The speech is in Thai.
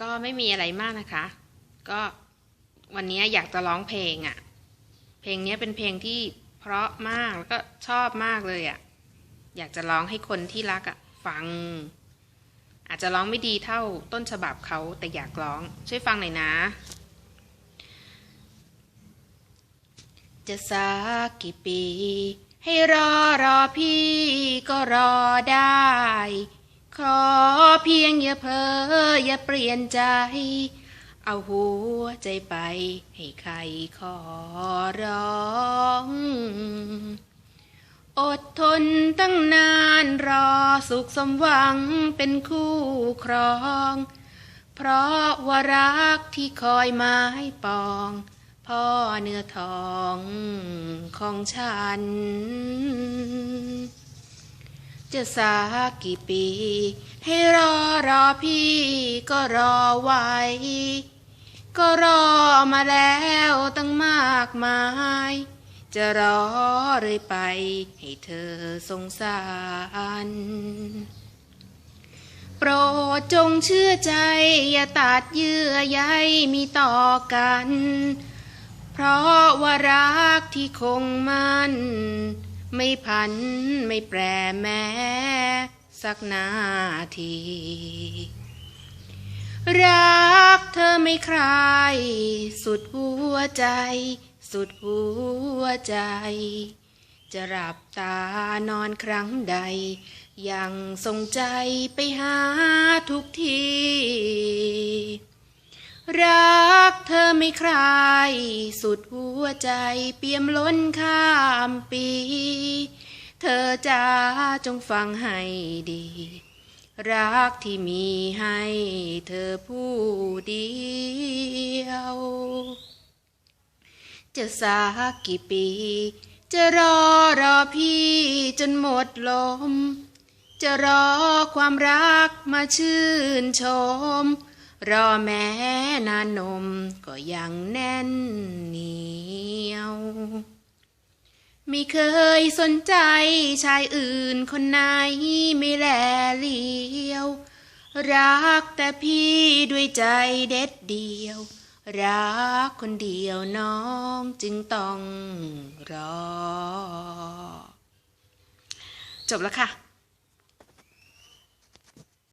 ก็ไม่มีอะไรมากนะคะ ก็วันนี้อยากจะร้องเพลงอะ่ะ เพลงนี้เป็นเพลงที่เพราะมากแล้วก็ชอบมากเลยอะ่ะ อยากจะร้องให้คนที่รักอะ่ะฟัง อาจจะร้องไม่ดีเท่าต้นฉบับเขาแต่อยากร้องช่วยฟังหน่อยนะ จะสักกี่ปี ให้รอรอพี่ก็รอได้ ขอเพียงอย่าเพ้ออย่าเปลี่ยนใจ เอาหัวใจไปให้ใครขอร้อง อดทนตั้งนานรอสุขสมหวังเป็นคู่ครอง เพราะว่ารักที่คอยไม้ปอง พ่อเนื้อทองของฉัน จะสักกี่ปี ให้รอรอพี่ก็รอไว้ ก็รอมาแล้วตั้งมากมาย จะรอเรื่อยไป ให้เธอสงสาร โปรดจงเชื่อใจ อย่าตัดเยื่อใยมีต่อกัน เพราะว่ารักที่คงมัน ไม่พันไม่แปรแม้สักนาที รักเธอไม่คลายสุดหัวใจ สุดหัวใจ จะหลับตานอนครั้งใด ยังทรงใจไปหาทุกที รัก กเธอไม่คลาย สุดหัวใจเปี่ยมล้นข้ามปี เธอจะจงฟังให้ดี รักที่มีให้เธอผู้เดียว จะสักกี่ปี จะรอรอพี่จนหมดลม จะรอความรักมาชื่นชม รอแม้นานนมก็ยังแน่นเหนียว ไม่เคยสนใจชายอื่นคนไหนไม่แลเลียว รักแต่พี่ด้วยใจเด็ดเดียว รักคนเดียวน้องจึงต้องรอ จบแล้วค่ะ